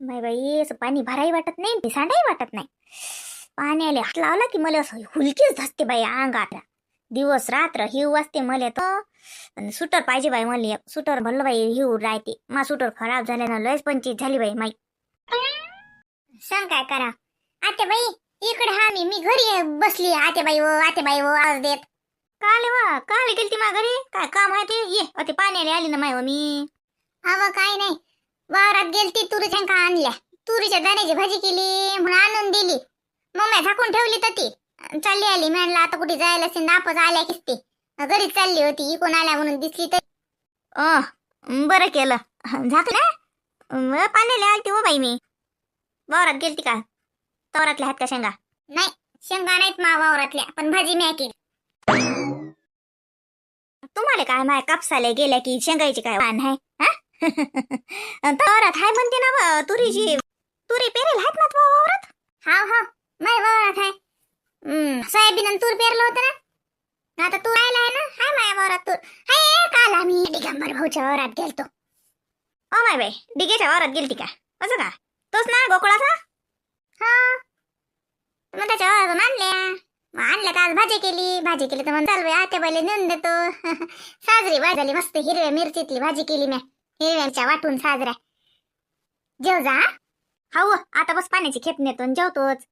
नाही बाई असं पाणी भराही वाटत नाही भिसांडाही वाटत नाही. पाण्याला हात लावला की मला असं हुलकीच धसते बाई अंगात. दिवस रात्र हिव वाजते मला तर. सुटर पाहिजे बाई मला. एक. सुटर भरलं बाई हिव राहते. मा सुटर खराब झाल्यानं लयच पंचित झाली बाई माई. सांग काय करा. आते बाई इकडे हा मी मी घरी बसली आते बाई व आते बाई व आवाज देत. काले वा काले गेलती मा घरी? काय काम आहे ते? ये अ ते पाण्याला आली ना माय मी. अव काय नाही. वावरात गेलती तुरीच्या का आणल्या. तुरीच्या दाण्याची भाजी केली म्हणून आणून दिली. मम्मी झाकून ठेवली तर ती. चालली आली म्हणलं आता कुठे जायला असेल नापच आल्या किसती. घरीच चालली होती इकून आल्या म्हणून दिसली तर. बरं केलं. झाकलं पाण्याला आलती हो बाई मी. वावरात गेलती का? तवरातल्या आहेत का शेंगा. नाही शेंगा नाहीत मा वावरातल्या पण भाजी मी केली तुम्हाला काय माय कापसाला गेल्या की शेंगायची काय वाण आहे हा? तवरात हाय म्हणते ना बा, तुरीची. तुरी पेरेल आहेत ना तुझ्या वावरात? हा हा माय वावरात हम्म, सोयाबीन आणि तूर पेरलं होतं ना? आता तूर राहिला आहे ना? हाय माया वावरात तूर. हाय काल आम्ही दिगंबर भाऊच्या वावरात गेलतो. ओ माय बाई डिगेच्या वावरात गेलती का? असं का? तोच ना गोकुळाचा? हा. मग त्याच्या वावरातून आणल्या? मग आणल्या तर आज भाजी केली. भाजी केली तर मग चालू आत्या बाईला नेऊन देतो. साजरी भाजी झाली मस्त हिरव्या मिरचीतली भाजी केली म्या. हिरव्याच्या वाटून साजऱ्या. जेव जा हाऊ आता बस पाण्याची खेप नेतो जेवतोच.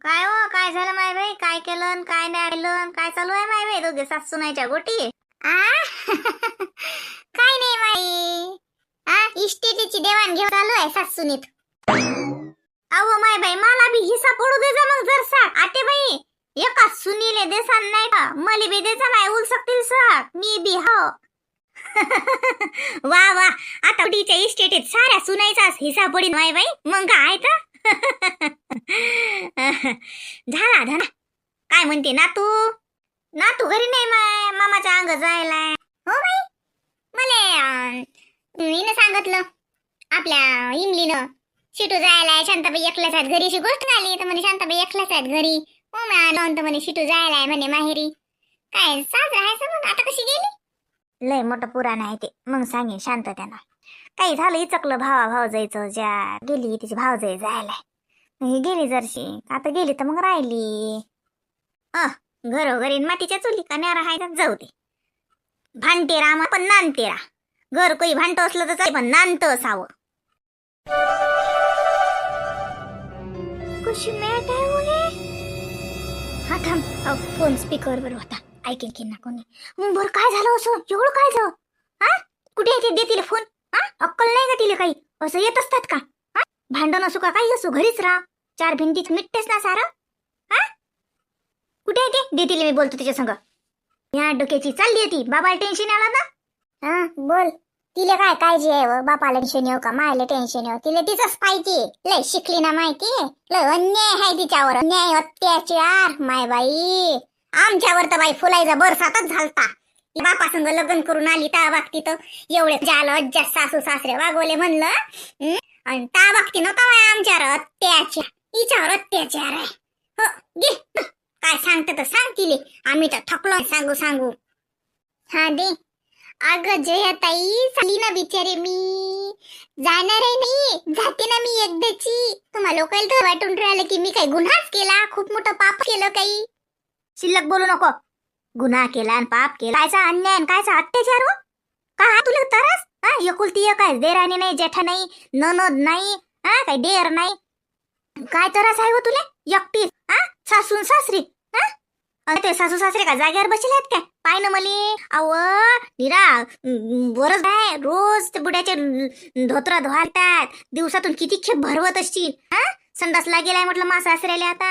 काय हो काय झालं माय भाई काय केलं काय नाही केलं काय चालू आहे माय भाई दोघे सासू नाहीच्या गोटी. आ? काय नाही माई. आ? इस्टेटीची देवाण घेऊन चालू आहे सासूनीत. अहो माय बाई मला बी हिस्सा पडू दे जा मग जरसा. आते बाई एका सुनीले देसान नाही का? मले बी देसा नाही उल सकतील सर मी बी हो. वा वा. आता डीच्या इस्टेटीत साऱ्या सुनायचाच हिसाब पडीन वाय बाई. मग काय तर? झाला झाला काय म्हणते नातू? नातू घरी नाही माय मामाच्या अंग जायला. हो बाई. मले हिनं सांगितलं आपल्या इमलीनं शिटू जायला शांताबाई एकल्याच आहेत घरी अशी गोष्ट झाली. तर म्हणे शांताबाई एकल्याच आहेत घरी. हो मॅ तर म्हणे शिटू जायला आहे म्हणे माहेरी. काय साजरा आहे मग आता कशी गेली? लय मोठं पुराण आहे ते. मग सांगेन शांत त्यांना काही झालं इचकलं भावा भाव जायचं ज्या गेली तिची भाव जाय जायला ही गेली जरशी. आता गेली तर मग राहिली. अ घरोघरी मातीच्या चुली का न्यारा हाय का? जाऊ दे. भांडतेरा मग पण नांदते रा. घर काही भांडत असलं तर चालेल, पण नानत असावं कशी मॅट आहे हा? थांब. अहो, फोन स्पीकर वर होता. ऐकेल की ना कोणी. मग बरं काय झालं असं? एवढं काय झालं? हा कुठे येते देतील दे तिला फोन? हा अक्कल नाही का तिला काही? असं येत असतात का? हा भांडण असू का काही असू घरीच राहा. चार भिंतीत मिटतेस ना सारा. हा कुठे येते देतील दे तिला मी बोलतो तिच्या संग. या डोक्याची चालली होती ती. बाबाला टेन्शन आला ना? हा बोल. तिला काय काळजी आहे बापाला टेन्शन येऊ का? मायला टेन्शन येऊ? तिला तिचंच पाहिजे लय शिकली ना माहिती लय अन्याय आहे तिच्यावर. अन्याय अत्याचार माय बाई आमच्यावर तर बाई फुलायचा बरसातच झालता. ती लग्न करून आली त्या बाबतीत. एवढे झालं अज्जा सासू सासरे वागवले म्हणलं. आणि त्या बाबती नव्हता बाई आमच्यावर अत्याचार. हिच्यावर अत्याचार आहे. हो गे काय सांगते तर सांग तिले. आम्ही तर थकलो सांगू सांगू. हा दे. अगं जयाताई चाली ना बिचारे मी. जाणार आहे नाही जाते ना मी एकदाची. तुम्हाला लोकांना तर वाटून राहिलं की मी काही गुन्हाच केला? खूप मोठं पाप केलं काही. शिल्लक बोलू नको. गुन्हा केला आणि पाप केला. कायचा अन्याय कायचा अत्याचार हो? का हा तुला तरस? हा एकुलती एक आहे देराणी नाही जेठा नाही ननद नाही हा काय देर नाही. काय तरस आहे हो तुला? एकटी. हा सासून सासरी. हा? अरे ते सासू सासरे का जागेवर बसले आहेत काय? पाय ना मले. अव निरा बरंच आहे रोज ते बुड्याचे धोत्रा धुवालतात. दिवसातून किती खेप भरवत असतील हा? संडासला गेलाय म्हटलं मासा सासऱ्याला आता.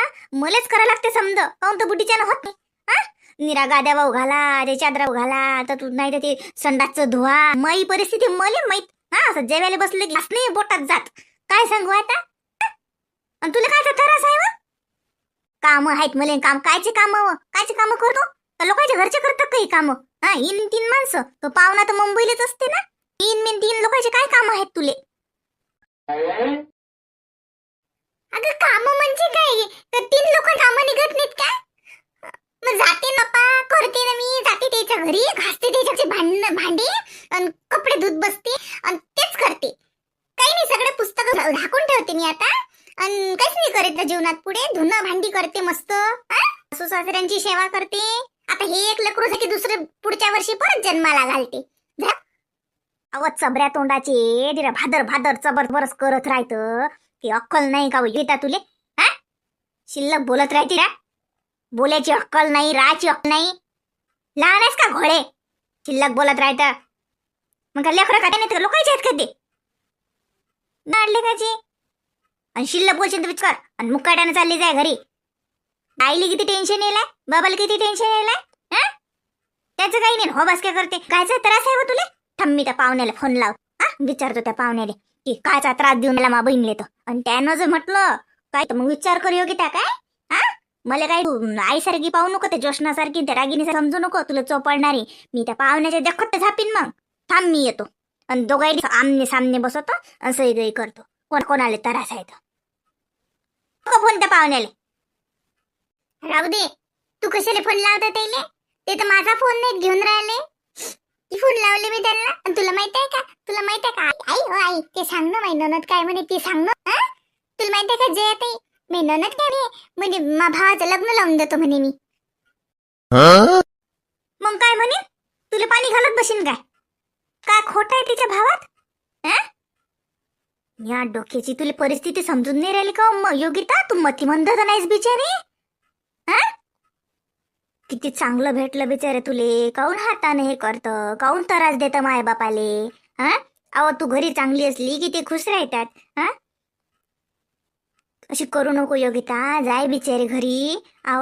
हा? मलेच करा लागते समज. काऊन तर बुटीच्यानं होत नाही. हा? निरा गाद्या भाऊ घाला ते चादरा घाला तर तू नाही तर ते संडासचं धुवा. मई परिस्थिती मले माहीत. हा असं जेवायला बसले की नाही बोटात जात. काय सांगू आता? आणि तुला काय तरस आहे काम आहेत मले काम. कायचे काम कायचे काम करतो? तर लोकांच्या घरचे करतात काही काम. हा इन तीन माणसं. तो पाहुणा तर मुंबईलाच असते ना? तीन मेन तीन लोकांचे काय काम आहेत तुले? अगं काम म्हणजे काय? तर तीन लोक काम निघत नाहीत का? मग जाते नपा करते ना मी. जाते त्याच्या घरी घासते त्याच्याचे भांड भांडे आणि कपडे धुत बसते आणि तेच करते. काही नाही सगळे पुस्तक झाकून ठेवते मी आता. आणि काहीच नाही करत जीवनात पुढे. धुणं भांडी करते मस्त. सासू सासऱ्यांची सेवा करते. आता हे एक लकरू की दुसरे पुढच्या वर्षी परत जन्माला घालते. अव चबऱ्या तोंडाचे भादर भादर चबर बरस करत राहत. ती अक्कल नाही का येता तुले? हा? शिल्लक बोलत राहते का बोलायची अक्कल नाही राहायची अक्कल नाही. लहान आहेस का घोडे? शिल्लक बोलत राहत. मग काय लेकरं का नाही लोकांचे आहेत का ते नाडले काची आणि शिल्लक बोलशील तर विचार आणि मुकाट्यानं चालली जाय घरी. आईली किती टेन्शन येलाय बाबाला किती टेन्शन येलाय हा? त्याचं काही नाही. हो बस काय करते. कायचा त्रास आहे तुला? तुले त्या पाहुण्याला फोन लाव. हा? विचारतो त्या पाहुण्याला. की कायचा त्रास देऊन मला मा बहिणीले तो आणि त्यानं जर म्हटलं काय तर मग विचार कर योगी त्या काय? हा? मला काय तू आईसारखी पाहू नको ते जोशनासारखी त्या रागिनी समजू नको तुला चोपडणारी मी त्या पाहुण्याच्या देखत झापीन मग. थांब मी येतो. आणि दोघांनी आमने सामने बसवतो आणि सही गई करतो. कोण कोणाला त्रास आहे तो. फोन त्या पाहुण्याले. राहू दे. तू कशाला फोन लावता त्याले? ते तर माझा फोन नाही घेऊन राहिले. ती फोन लावले मी त्यांना. आणि तुला माहीत आहे का? तुला माहीत आहे का? आई हो आई ते सांग ना माही ननद काय म्हणे ते सांग ना. हा? तुला माहीत आहे का जय ताई मी ननद काय म्हणे? म्हणजे मा भावाचं लग्न लावून देतो म्हणे मी. मग काय म्हणे? तुला पाणी घालत बसीन काय? काय खोट आहे तिच्या भावात? हा? या डोक्याची तुला परिस्थिती समजून नाही राहिली का म- योगिता? तू मतिमंद तर नाहीस बिचारी. किती चांगलं भेटलं बिचारे तुले. काऊन हाताने हे करत? काऊन त्रास देत माय बापाले? हा? अहो तू घरी चांगली असली की ते खुश राहतात. हा? अशी करू नको योगिता. जाय बिचारे घरी. अव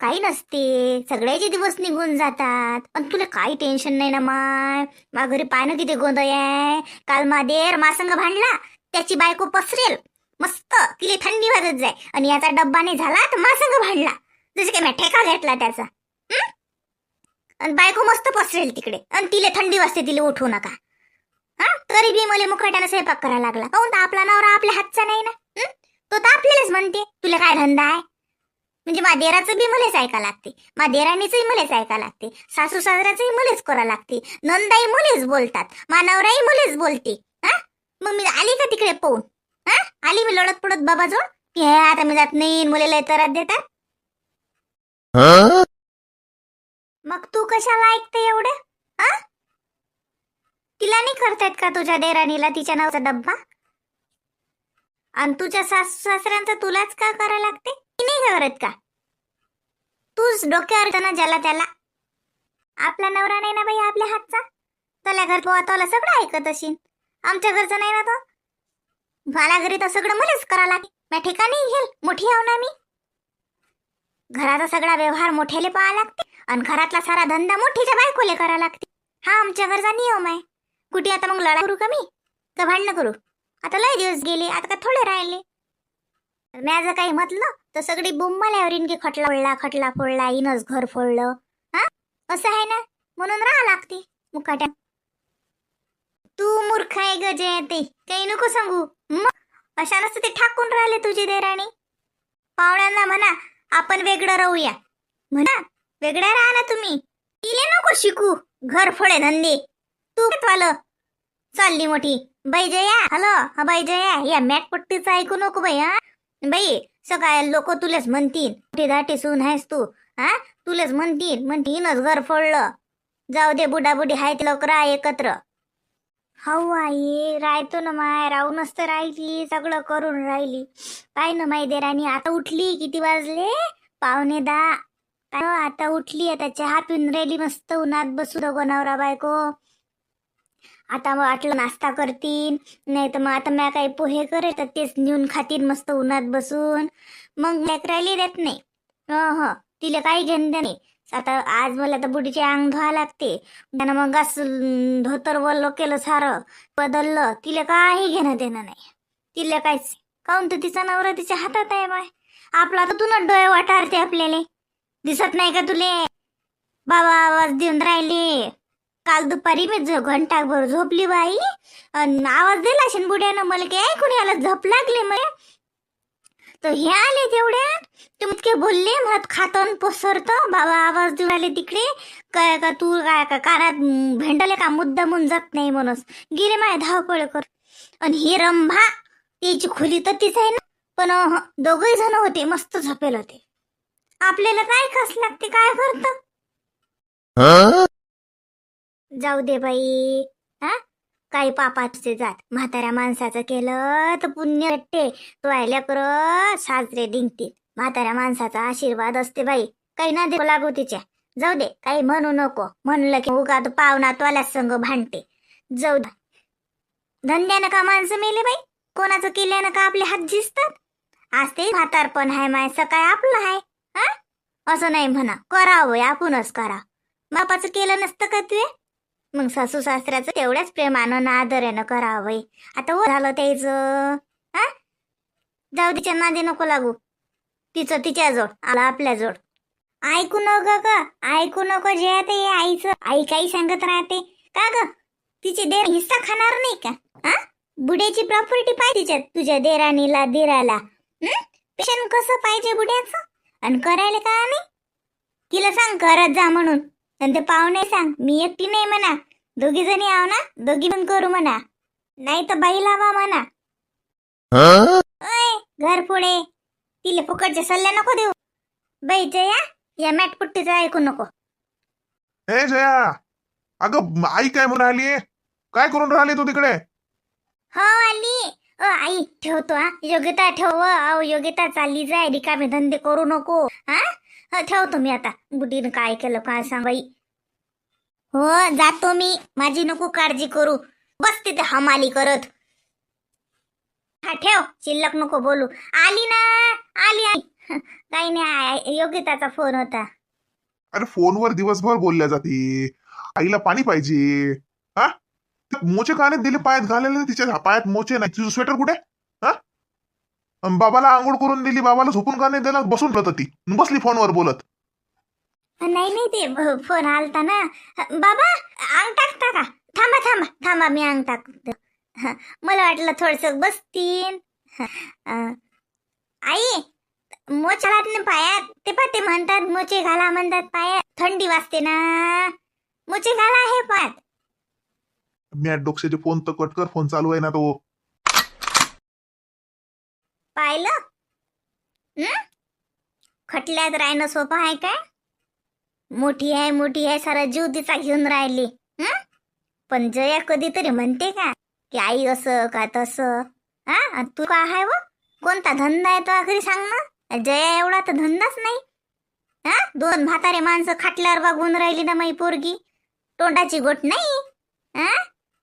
काही नसते. सगळ्याचे दिवस निघून जातात. पण तुला काही टेन्शन नाही ना माय? मा घरी पाय किती गोंधळ आहे. काल मादेर मासंग भांडला. त्याची बायको पसरेल. मस्त. तिले थंडी वाजत जाय. आणि याचा डब्बा नाही झाला तर मासंग भांडला. जसे काय मी ठेका घेतला त्याचा? आणि बायको मस्त पसरेल तिकडे. आणि तिले थंडी वाजते तिले उठवू नका. हा? तरी बी मला मुखाट्यानं स्वयंपाक करायला लागला. काहून तर आपला नवरा आपल्या हातचा नाही ना? हं? तो तर आपल्यालाच म्हणते. तुला काय धंदा आहे? म्हणजे मादेराचं बी मलाच ऐका लागते. मादेराणीचंही मलाच ऐका लागते. सासू सासऱ्याचंही मलाच करा लागते. नंदाई मलाच बोलतात. मानवराई मलाच बोलते. हा? मग मी आली का तिकडे पाहून? हा? आली मी लढत पडत बाबा की हे आता मी जात नाही मुले लय तरात देतात. मग तू कशाला ऐकते एवढं? हा? तिला नाही करतायत का तुझ्या देराणीला तिच्या नावाचा डब्बा? आणि तुझ्या सासू सासऱ्यांचा तुलाच का करा लागते? नाही करत का? तूच डोक्यावर येतं ना ज्याला त्याला. आपला नवरा नाही ना बाई आपल्या हातचा? त्याला घर पोहतवला सगळं ऐकत असेल आमच्या घरचं नाही ना तो? मला घरी तर सगळं मलाच करा लागेल. मी ठिकाणी घेईल. मोठी आहो ना मी. घराचा सगळा व्यवहार मोठ्याले पाहा लागते आणि घरातला सारा धंदा मोठीच्या बायकोले करा लागते. हा आमच्या घरचा नियम आहे. कुठे आता मग लढा करू कमी का भांडणं करू? आता लय दिवस गेले आता का थोडे राहिले? मी जर काही म्हटलं तर सगळी बुंबाल्यावर इनके खटला फोडला खटला फोडला इनच घर फोडलं. हा? असं आहे ना? म्हणून राहा लागते मुकाट्या. तू मूर्ख आहे ग ते काही नको सांगू. मग अशा नसतं ते ठाकून राहिले तुझी देराणी. पाहुण्यांना म्हणा आपण वेगळं राहूया. म्हणा वेगळ्या राहा ना तुम्ही. तिले नको शिकू. घर फोडे धंदे. तू वालं? चालली मोठी. बाई जया हॅलो. बाई जया या मॅटपट्टीचं ऐकू नको बाई हा. बाई सकाळ लोक तुलेच म्हणतील. मोठी दाटी सून आहेस तू हा. तुलेच म्हणतील म्हणतीनच घर फोडलं. जाऊ दे बुडा बुडी हायत लवकर एकत्र. हो आई राहतो ना माय राहूनच तर राहिली सगळं करून राहिली. काय ना माई देराणी आता उठली किती वाजले? पावणे दहा. काय आता उठली आता चहा पिऊन राहिली मस्त उन्हात बसू दोघं नवरा बायको. आता मग वाटलं नाश्ता करतीन नाही तर मग आता मॅ काही पोहे करे तर तेच नेऊन खातील मस्त उन्हात बसून. मग लेकरायली देत नाही. हो हो तिला काही घेणं नाही. आता आज मला तर बुडीचे अंग धुवा लागते. त्यानं मग धोतर वल्ल केलं सारं बदललं. तिला काही घेणं देणं नाही. तिला काहीच. काऊन तर तिचा नवरा तिच्या हातात आहे बाय. आपला तर तुला डोळे वाटारते आपल्याला. दिसत नाही का तुले? बाबा आवाज देऊन राहिले. काल दुपारी मी घंटाभर झोपली बाई. अन आवाज दिला असेल बुड्यानं मला की ऐकून याला झोप लागली मला. तर हे आले तेवढ्यात ते इतके बोलले म्हणत खातन पसरतं. बाबा आवाज देऊन राहिले तिकडे. काय का तू काय का कानात भेंडले का मुद्दा म्हणून जात नाही म्हणूस गेले माय धावपळ कर आणि ही रंभा तिची खोली तर तीच आहे ना. पण दोघही जण होते मस्त झोपेल होते. आपल्याला काय कस लागते काय करत जाऊ दे बाई. हा? काही पापाचे जात. म्हाताऱ्या माणसाचं केलं तर पुण्य वाटते तो आयल्या कर साजरे डिंकतील म्हाताऱ्या माणसाचा आशीर्वाद असते बाई. काही ना दे लागू तिच्या. जाऊ दे काही म्हणू नको. म्हणलं की उगा तो पाहुणा तोल्याच संग भांडते. जाऊ दे. धंद्यानं का माणसं मेले बाई? कोणाचं केल्यानं का आपले हात झिजतात? आज ते म्हातारपण हाय माय सकाळ आपलं हाय. हा? असं नाही म्हणा. करावं आपणच करा. बापाचं केलं नसतं का तुये मग सासू सासऱ्याचं तेवढ्याच प्रेमानं ना आदरानं करावं आता हो झालं त्याचं. हा? जाऊ तिच्या नादी नको लागू. तिचं तिच्या जोड आला आपल्या जोड ऐकू नको ग ऐकू नको जे ते आईचं. आई काही सांगत राहते. का ग? तिचे देर हिस्सा खाणार नाही का? हा? बुड्याची प्रॉपर्टी पाहिजे तिच्यात तुझ्या देराणीला दिराला. पेशन कसं पाहिजे बुड्याचं? आणि करायला का नाही? तिला सांग करत जा म्हणून. आणि ते पाहुणे सांग मी एकटी नाही म्हणा. दोघी जणी आव ना दोघी पण करू म्हणा. नाही तर बाई लावा म्हणा. ओय घर पुढे. तिले फुकटचे सल्ले नको देऊ. बाई जया या मॅटपुट्टीचं ऐकू नको. हे जया! अगं आई काय म्हणून राहिली? काय करून राहिली तू तिकडे? हो आली. ओ आई ठेवतो हा. योग्यता ठेव अहो योग्यता चालली जाय. रिकामे धंदे करू नको. हा? हो, ठेवतो मी आता. बुटीनं काय केलं काय सांगाई हो जातो मी. माझी नको काळजी करू. बस तिथे हमाली करत. हा ठेव. शिल्लक नको बोलू. आली ना आली आई काही नाही आई- योग्यताचा फोन होता. अरे फोनवर दिवसभर बोलल्या जाते. आईला पाणी पाहिजे. हा? मोचे काने दिले पायात घालेले तिच्या पायात मोचे नाही. तुझं स्वेटर कुठे? अन बाबाला आंघोळ करून दिली बाबाला झोपून का नाही दिला बसून राहत ती बसली फोनवर बोलत. नाही नाही ते फोन आलता ना. बाबा अंग टाकता का थांबा थांबा थांबा मी अंग टाकतो हं, मला वाटलं थोडस बसतीन हं, अं, आई मोच घालत नाही पायात ते पण ते म्हणतात मोचे घाला म्हणतात पायात. थंडी वाजते ना. मोचे घाला हे पायात. मी डोक्याचे फोन तर कट कर फोन चालू आहे ना तो. पाहिलं? खटल्यात राहणं सोपं आहे काय? मोठी आहे मोठी आहे सारा जीव तिचा घेऊन राहिली. पण जया कधीतरी म्हणते का की आई असं का तसं? हा? तू का आहे व? कोणता धंदा आहे तो आखरी सांग ना. जया एवढा तर धंदाच नाही. हा? दोन म्हातारे माणसं खाटल्यावर वागून राहिली ना माई पोरगी. तोंडाची गोट नाही. हा?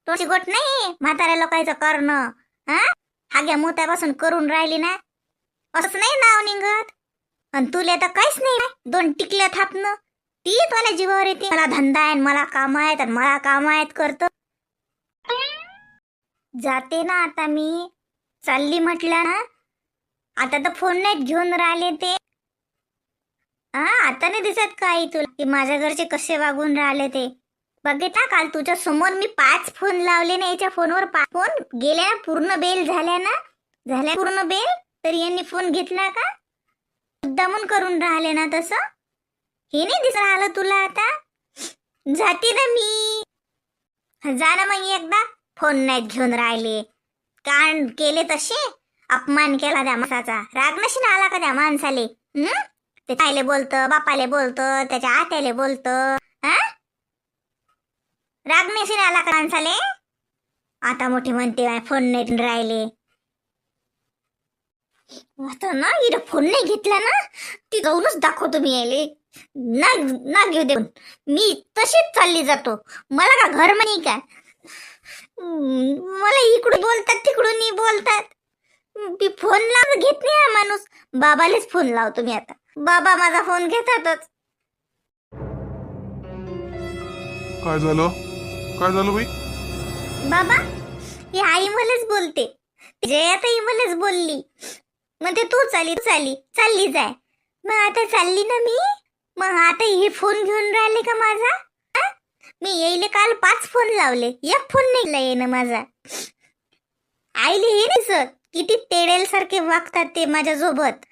तोंडाची गोट नाही. म्हाताऱ्या लोकांचं करणं. हा? हाग्या मोत्यापासून करून राहिली ना असंच नाही नाव निघत? आणि तुला तर काहीच नाही दोन टिकल्या थापणं. ती तुला जीवावर येते. मला धंदा आहे आणि मला काम आहेत आणि मला काम आहेत करतो. जाते ना आता मी. चालली म्हटलं ना आता तर फोन नाहीत घेऊन राहिले ते. हा आता नाही दिसत काही तुला? की माझ्या घरचे कसे वागून राहिले ते? बघितला काल तुझ्या समोर मी पाच फोन लावले ना याच्या फोनवर पाच फोन गेल्या ना पूर्ण बेल झाल्या ना? झाल्या पूर्ण बेल तर यांनी फोन घेतला का? मुद्दामून करून राहिले ना तसं? हे नाही दिसत राहिलं तुला आता? जाते ना मी. जा ना मग एकदा. फोन नाहीत घेऊन राहिले. कारण केले तसे? अपमान केला त्या माणसाचा. राग नशीन आला का त्या माणसाले? हम्म ते ताईले बोलतं बापाले बोलतं त्याच्या आत्याले बोलतं. हा? राग नशीन आला का माणसाले? आता मोठी म्हणते "बाय, फोन नाही राहिले. आता ना इथं फोन नाही घेतला ना ती जाऊनच दाखवतो मी यायले. ना ना घेऊ दे मी तशीच चालली जातो. मला का घर म्हणे का मला इकडून बोलतात तिकडून बोलतात. मी फोन लावून घेत नाही हा माणूस. बाबालेच फोन लावतो मी आता. बाबा माझा फोन घेतातच. काय झालं? काय झालं बाई? बाबा ही आई मलाच बोलते. जयाताई मलाच बोलली. म्हणते तू चाली तू चाली चालली जाय. मग आता चालली ना मी? मग आता हे फोन घेऊन राहिले का माझा? हा? मी येईले काल पाच फोन लावले. एक फोन नाही येणं माझा. आईले हे नाही सर किती तेडेल सारखे वागतात ते माझ्यासोबत.